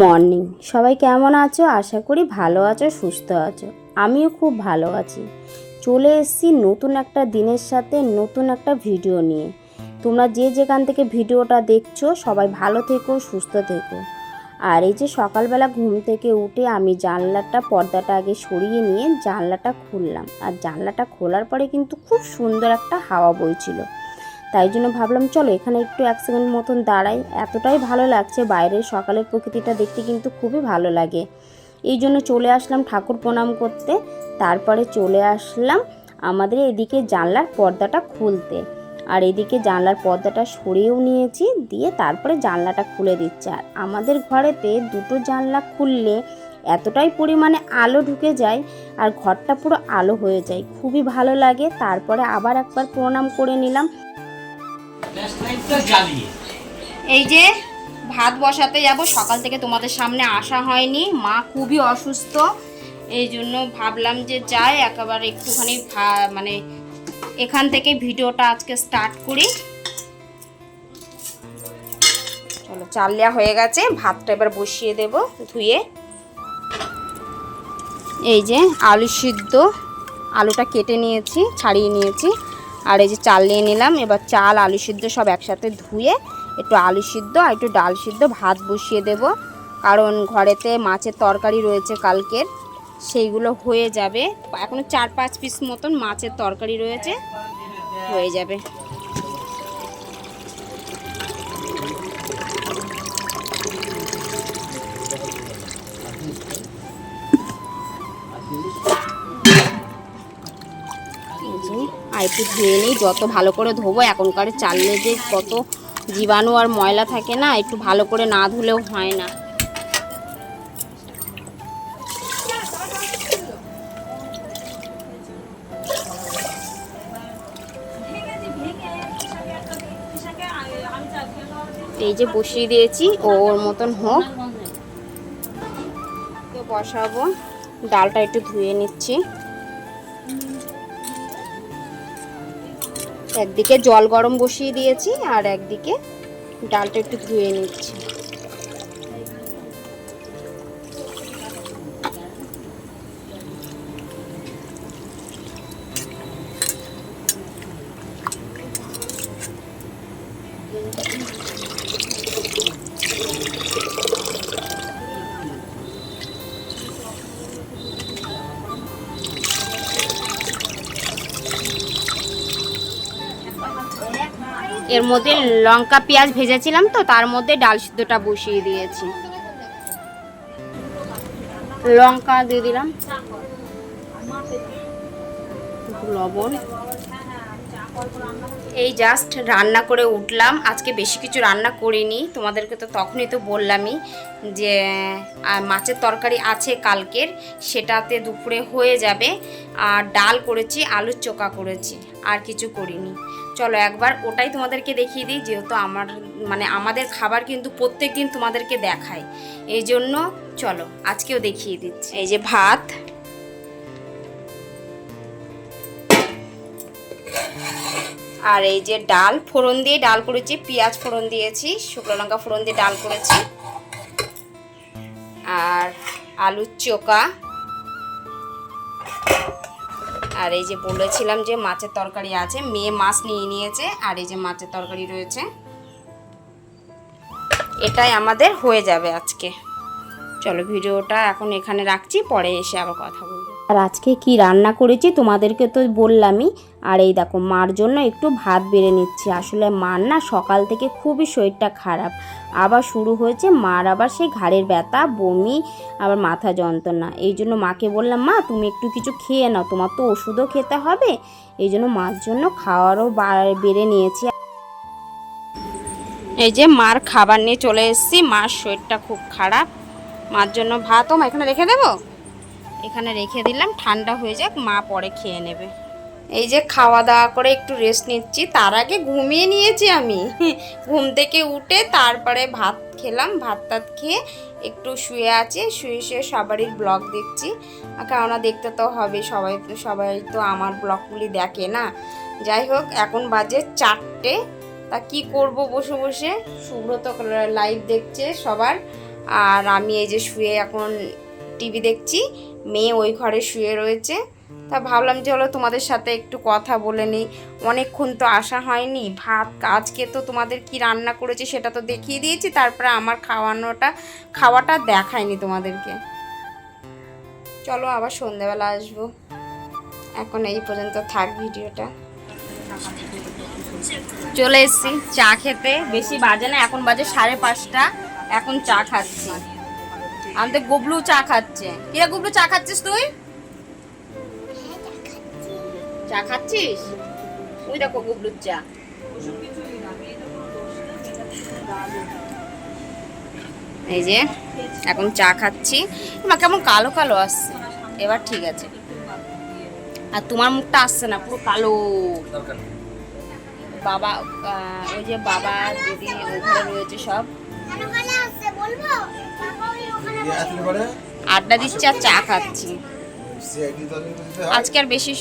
Morning সবাই কেমন আছো? আশা করি ভালো আছো, সুস্থ আছো। আমিও খুব ভালো আছি। চলে এসেছি নতুন একটা দিনের সাথে নতুন একটা ভিডিও নিয়ে। তোমরা যে যেখান থেকে ভিডিওটা দেখছ, সবাই ভালো থেকো, সুস্থ থেকো। আর এই যে সকালবেলা ঘুম থেকে উঠে আমি জানলাটা, পর্দাটা আগে সরিয়ে নিয়ে জানলাটা খুললাম। আর জানলাটা খোলার পরে কিন্তু খুব সুন্দর একটা হাওয়া বইছিল। তাই জন্য ভাবলাম, চলো এখানে একটু এক সেকেন্ড মতন দাঁড়াই। এতটাই ভালো লাগছে, বাইরের সকালের প্রকৃতিটা দেখতে কিন্তু খুবই ভালো লাগে। এই জন্য চলে আসলাম ঠাকুর প্রণাম করতে। তারপরে চলে আসলাম আমাদের এদিকে জানলার পর্দাটা খুলতে। আর এদিকে জানলার পর্দাটা সরিয়েও নিয়েছি, দিয়ে তারপরে জানলাটা খুলে দিচ্ছে। আর আমাদের ঘরেতে দুটো জানলা খুললে এতটাই পরিমাণে আলো ঢুকে যায় আর ঘরটা পুরো আলো হয়ে যায়। খুবই ভালো লাগে। তারপরে আবার একবার প্রণাম করে নিলাম। এই যে, ভাত বসাতে যাব, সকাল থেকে তোমাদের সামনে আসা হয়নি। মা খুবই অসুস্থ, এই জন্য ভাবলাম যে যাই, একেবারে একটুখানি মানে এখান থেকে ভিডিওটা আজকে স্টার্ট করি। চলো, চাল দেওয়া হয়ে গেছে, ভাতটা এবার বসিয়ে দেব ধুয়ে। এই যে, আলু সিদ্ধ, আলুটা কেটে নিয়েছি, ছাড়িয়ে নিয়েছি। আর এই যে চাল নিয়ে নিলাম। এবার চাল, আলু সিদ্ধ সব একসাথে ধুয়ে একটু আলু সিদ্ধ আর একটু ডাল সিদ্ধ ভাত বসিয়ে দেব। কারণ ঘরেতে মাছের তরকারি রয়েছে কালকের, সেইগুলো হয়ে যাবে। এখনও চার পাঁচ পিস মতন মাছের তরকারি রয়েছে, হয়ে যাবে। এই আর একটু ধুয়ে নিই। যত ভালো করে ধোবো, এখনকার চাললে যে কত জীবাণু আর ময়লা থাকে না, একটু ভালো করে না ধুলেও হয় না। এই যে বসিয়ে দিয়েছি, ওর মতন হোক। বসাবো। ডালটা একটু ধুয়ে নিচ্ছি। একদিকে জল গরম বসিয়ে দিয়েছি আর একদিকে ডালটা একটু ধুয়ে নিচ্ছি। এর মধ্যে লঙ্কা, পেঁয়াজ ভেজেছিলাম তো, তার মধ্যে ডাল সিদ্ধটা বসিয়ে দিয়েছি। লঙ্কা দিয়ে দিলাম। লবণ। এই জাস্ট রান্না করে উঠলাম। আজকে বেশি কিছু রান্না করিনি। তোমাদেরকে তো তখনই তো বললামই যে মাছের তরকারি আছে কালকের, সেটাতে দুপুরে হয়ে যাবে। আর ডাল করেছি, আলুর চোকা করেছি, আর কিছু করিনি। চলো একবার ওটাই তোমাদেরকে দেখিয়ে দিই, যেহেতু আমার মানে আমাদের খাবার কিন্তু প্রত্যেক দিন তোমাদেরকে দেখায়। এই জন্য চলো, আজকেও দেখিয়ে দিচ্ছি। এই যে ভাত। আর এই যে ডাল, ফোড়ন দিয়ে ডাল করেছি, পেঁয়াজ ফোড়ন দিয়েছি, শুকনো লঙ্কা ফোড়ন দিয়ে ডাল করেছি। আর আলুর চোকা আর এই যে বলেছিলাম যে মাছের তরকারি আছে, মেয়ে মাছ নিয়ে নিয়েছে, আর এই যে মাছের তরকারি রয়েছে। এটাই আমাদের হয়ে যাবে আজকে। চলো, ভিডিওটা এখন এখানে রাখছি, পরে এসে আবার কথা বলব। আর আজকে কি রান্না করেছি তোমাদেরকে তো বললামই। আর এই দেখো, মার জন্য একটু ভাত বেড়ে নিচ্ছি। আসলে মার না সকাল থেকে খুবই শরীরটা খারাপ। আবার শুরু হয়েছে মার আবার সেই ঘাড়ের ব্যথা, বমি, আবার মাথা যন্ত্রণা। এই জন্য মাকে বললাম, মা, তুমি একটু কিছু খেয়ে নাও, তোমার তো ওষুধও খেতে হবে। এই জন্য মার জন্য খাওয়ারও বেড়ে নিয়েছি। এই যে মার খাবার নিয়ে চলে এসেছি, মার শরীরটা খুব খারাপ। মার জন্য ভাতও মা এখানে রেখে দেবো? এখানে রেখে দিলাম, ঠান্ডা হয়ে যাক, মা পরে খেয়ে নেবে। এই যে খাওয়া দাওয়া করে একটু রেস্ট নিচ্ছি, তার আগে ঘুমিয়ে নিয়েছি আমি। ঘুম থেকে উঠে তারপরে ভাত খেলাম, ভাত টাত খেয়ে একটু শুয়ে আছে, শুয়ে শুয়ে সবারই ব্লগ দেখছি। কেননা দেখতে তো হবে, সবাই সবাই তো আমার ব্লগগুলি দেখে না। যাই হোক, এখন বাজে চারটে। তা কি করব বসে বসে? সুব্রত লাইভ দেখছে সবার। আর আমি এই যে শুয়ে এখন টিভি দেখছি। মেয়ে ওই ঘরে শুয়ে রয়েছে। তা ভাবলাম যে হলো তোমাদের সাথে একটু কথা বলে নিই। অনেকক্ষণ তো আসা হয়নি। ভাত, আজকে তো তোমাদের কি রান্না করেছি সেটা তো দেখিয়ে দিয়েছি। তারপরে আমার খাওয়ানোটা, খাওয়াটা দেখায়নি তোমাদেরকে। চলো আবার সন্ধেবেলা আসব। এখন এই পর্যন্ত থাক ভিডিওটা। চলে এসেছি চা খেতে। বেশি বাজে না, এখন বাজে সাড়ে পাঁচটা। এখন চা খাচ্ছি। আমাদের গুবলু চা খাচ্ছে। কিরা গুবলু চা খাচ্ছিস তুই? চা খাচ্ছিস? ওই দেখো গুবলুর চা। এই যে এখন চা খাচ্ছি। মা কেমন কালো কালো আসছে। এবার ঠিক আছে। আর তোমার মুখটা আসছে না পুরো কালো। বাবা ওই যে বাবা দিদি ওখানে রয়েছে সব। আড্ডা দিচ্ছি আর চা খাচ্ছি। আজকে আর বেশি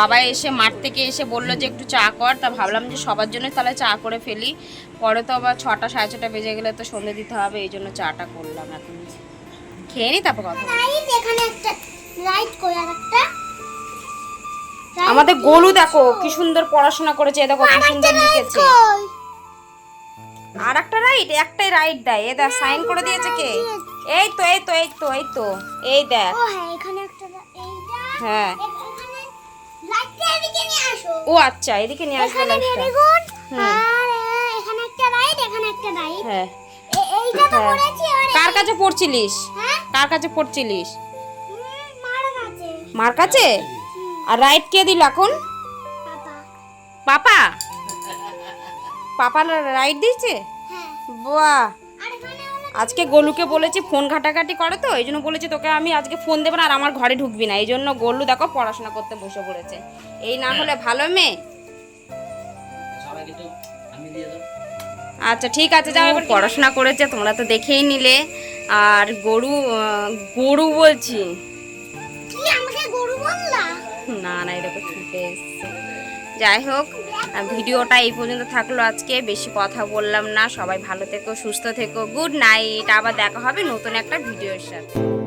বাবা এসে মাঠ থেকে এসে বলল যে একটু চা কর তা ভাবলাম যে সবার জন্য তাহলে চা করে ফেলি। পরে তো আবার ছটা সাড়ে ছটা বেজে গেলে তো সন্ধে দিতে হবে এই জন্য চাটা করলাম এখন। খেয়ে নি তারপর কথা আমাদের গোলু দেখো কি সুন্দর পড়াশোনা করেছে দেখো কি সুন্দর লিখেছে। আর একটা রাইট একটাই রাইট দেয়। এ দেখ সাইন করে দিয়েছে কে? এই তো এই তো এই তো এই তো এই দেখ। হ্যাঁ হ্যাঁ। ও আচ্ছা এদিকে নিয়ে আসবে লাইটটা ভেরি গুড হুম। আর এ, এখানে একটা রাইট এখানে একটা রাইট হ্যাঁ। এইটা তো হ্যাঁ। কার কাছে পড়ছিলিস? হ্যাঁ? কার কাছে পড়ছিলিস? মার কাছে। মার কাছে? আর রাইট কে দিল এখন? পাপা? পাপা রাইট দিয়েছে? হ্যাঁ। বাহ। আজকে গোলুকে বলেছি ফোন ঘাটাঘাটি করে তো এই জন্য বলেছি তোকে আমি আজকে ফোন দেবো না আর আমার ঘরে ঢুকবি না। এই জন্য গোলু দেখো পড়াশোনা করতে বসে পড়েছে। এই না হলে ভালো মেয়ে? আচ্ছা ঠিক আছে যাও এবার পড়াশোনা করেছে তোমরা তো দেখেই নিলে। আর গরু গরু বলছি। না না এরকম ছুটে এসছে। যাই হোক ভিডিওটা এই পর্যন্ত থাকল আজকে। বেশি কথা বললাম না। সবাই ভালো থেকো, সুস্থ থেকো। গুড নাইট আবার দেখা হবে নতুন একটা ভিডিওর সাথে।